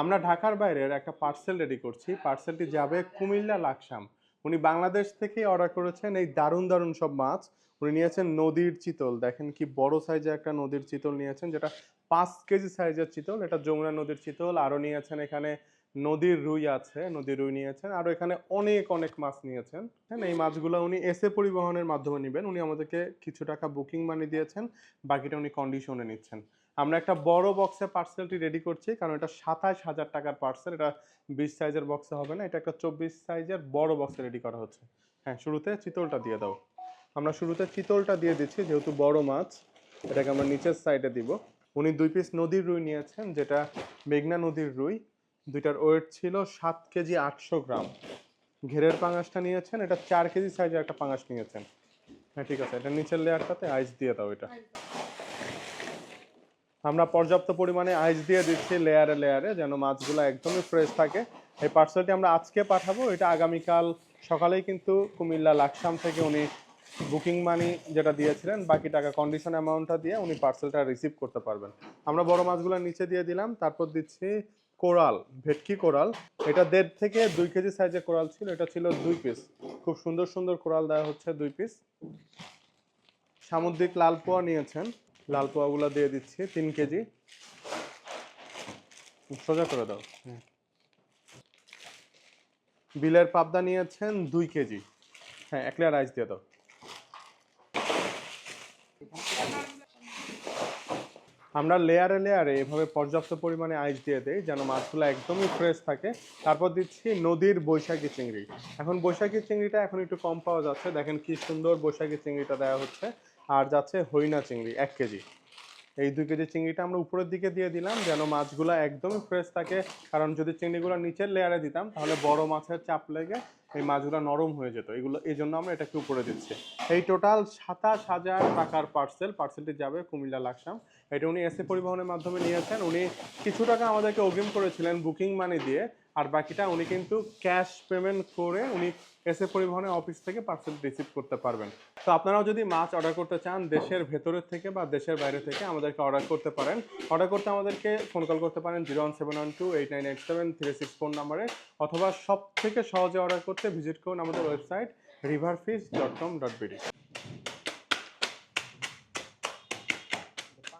আমরা ঢাকার বাইরের একটা পার্সেল রেডি করছি। পার্সেলটি যাবে কুমিল্লা লাকসাম। উনি বাংলাদেশ থেকে অর্ডার করেছেন এই দারুণ দারুণ সব মাছ। উনি নিয়েছেন নদীর চিতল। দেখেন কি বড় সাইজের একটা নদীর চিতল নিয়েছেন, যেটা পাঁচ কেজি সাইজের চিতল। এটা যমুনা নদীর চিতল। আরও নিয়েছেন এখানে নদীর রুই আছে, নদীর রুই নিয়েছেন। আরও এখানে অনেক অনেক মাছ নিয়েছেন। হ্যাঁ এই মাছগুলো উনি এসে পরিবহনের মাধ্যমে নেবেন। উনি আমাদেরকে কিছু টাকা বুকিং মানি দিয়েছেন। বাকিটা উনি কন্ডিশনে নিচ্ছেন। আমরা একটা বড় বক্সে পার্সেলটি রেডি করছি, কারণ এটা সাতাশ হাজার টাকার পার্সেল এটা বিশ সাইজের বক্সে হবে না, এটা একটা চব্বিশ সাইজের বড় বক্সে রেডি করা হচ্ছে। হ্যাঁ শুরুতে চিতলটা দিয়ে দাও। আমরা শুরুতে চিতলটা দিয়ে দিচ্ছি, যেহেতু বড় মাছ, এটাকে আমরা নিচের সাইডে দিব। উনি দুই পিস নদীর রুই নিয়েছেন, যেটা মেঘনা নদীর রুই। দুইটার ওয়েট ছিল সাত কেজি আটশো গ্রাম। ঘেরের পাঙাশটা নিয়েছেন, এটা চার কেজি সাইজের একটা পাঙাশ নিয়েছেন। হ্যাঁ ঠিক আছে, এটা নিচের লেয়ারটাতে আইস দিয়ে দাও এটা। আমরা পর্যাপ্ত পরিমাণে আইস দিয়ে দিচ্ছি লেয়ারে লেয়ারে যেন মাছগুলো একদমই ফ্রেশ থাকে। এই পার্সেলটি আমরা আজকে পাঠাবো, এটা আগামীকাল সকালেই কিন্তু কুমিল্লা লাকসাম থেকে উনি বুকিং মানি যেটা দিয়েছিলেন, বাকি টাকা কন্ডিশন অ্যামাউন্টটা দিয়ে উনি পার্সেলটা রিসিভ করতে পারবেন। আমরা বড় মাছগুলো নিচে দিয়ে দিলাম, তারপর দিচ্ছি কোরাল, ভেটকি কোরাল। এটা দেড় থেকে দুই কেজি সাইজের কোরাল ছিল, এটা ছিল দুই পিস খুব সুন্দর সুন্দর কোরাল দেওয়া হচ্ছে দুই পিস সামুদ্রিক লাল পোয়া নিয়েছেন। লাল পোয়াগুলো দিয়ে দিচ্ছি তিন কেজি। সোজা করে দাও। বিলের পাবদা নিয়েছেন দুই কেজি। হ্যাঁ এক রাইস দিয়ে দাও। আমরা লেয়ারে লেয়ারে এভাবে পর্যাপ্ত পরিমাণে আইস দিয়ে দেই যেন মাছগুলো একদমই ফ্রেশ থাকে। তারপর দিচ্ছি নদীর বৈশাখী চিংড়ি। এখন বৈশাখী চিংড়িটা এখন একটু কম পাওয়া যাচ্ছে। দেখেন কি সুন্দর বৈশাখী চিংড়িটা দেওয়া হচ্ছে। আর যাচ্ছে হরিণা চিংড়ি, এক কেজি। এই দুই কেজি চিংড়িটা আমরা উপরের দিকে দিয়ে দিলাম, যেন মাছগুলো একদমই ফ্রেশ থাকে। কারণ যদি চিংড়িগুলো নিচের লেয়ারে দিতাম, তাহলে বড় মাছের চাপ লেগে এই মাছগুলো নরম হয়ে যেত। এগুলো, এই জন্য আমরা এটাকে উপরে দিচ্ছি। এই টোটাল সাতাশ হাজার টাকার পার্সেল পার্সেলটি যাবে কুমিল্লা লাকসাম। এটা উনি এসে পরিবহনের মাধ্যমে নিয়েছেন। উনি কিছু টাকা আমাদেরকে অগ্রিম করেছিলেন বুকিং মানি দিয়ে। আর বাকিটা উনি কিন্তু ক্যাশ পেমেন্ট করে উনি এসে পরিবহনের অফিস থেকে পার্সেল রিসিভ করতে পারবেন। তো আপনারাও যদি মাছ অর্ডার করতে চান দেশের ভেতরের থেকে বা দেশের বাইরে থেকে আমাদেরকে অর্ডার করতে পারেন। অর্ডার করতে আমাদেরকে ফোন কল করতে পারেন zero one seven one two eight nine eight seven three six phone নাম্বারে অথবা সব থেকে সহজে অর্ডার করতে ভিজিট করুন আমাদের website Riverfish dot com dot BD